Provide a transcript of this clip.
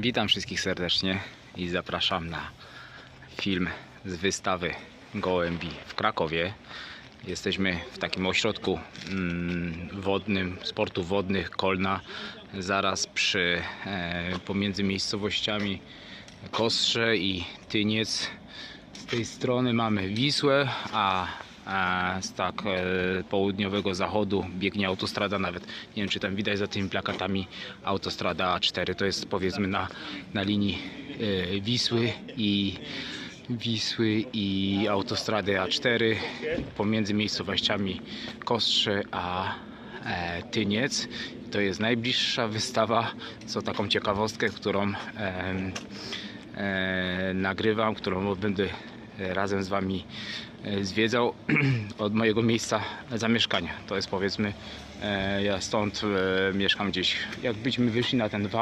Witam wszystkich serdecznie i zapraszam na film z wystawy Gołębi w Krakowie. Jesteśmy w takim ośrodku mm, wodnym, sportów wodnych Kolna, zaraz przy, e, pomiędzy miejscowościami Kostrze i Tyniec. Z tej strony mamy Wisłę, a, a z tak e, południowego zachodu biegnie autostrada nawet. Nie wiem, czy tam widać za tymi plakatami autostrada A4. To jest powiedzmy na, na linii e, Wisły i Wisły i autostrady A4 pomiędzy miejscowościami Kostrze a e, Tyniec. To jest najbliższa wystawa, co taką ciekawostkę, którą em, e, nagrywam, którą będę e, razem z Wami e, zwiedzał od mojego miejsca zamieszkania. To jest powiedzmy, e, ja stąd e, mieszkam gdzieś, jakbyśmy wyszli na ten wał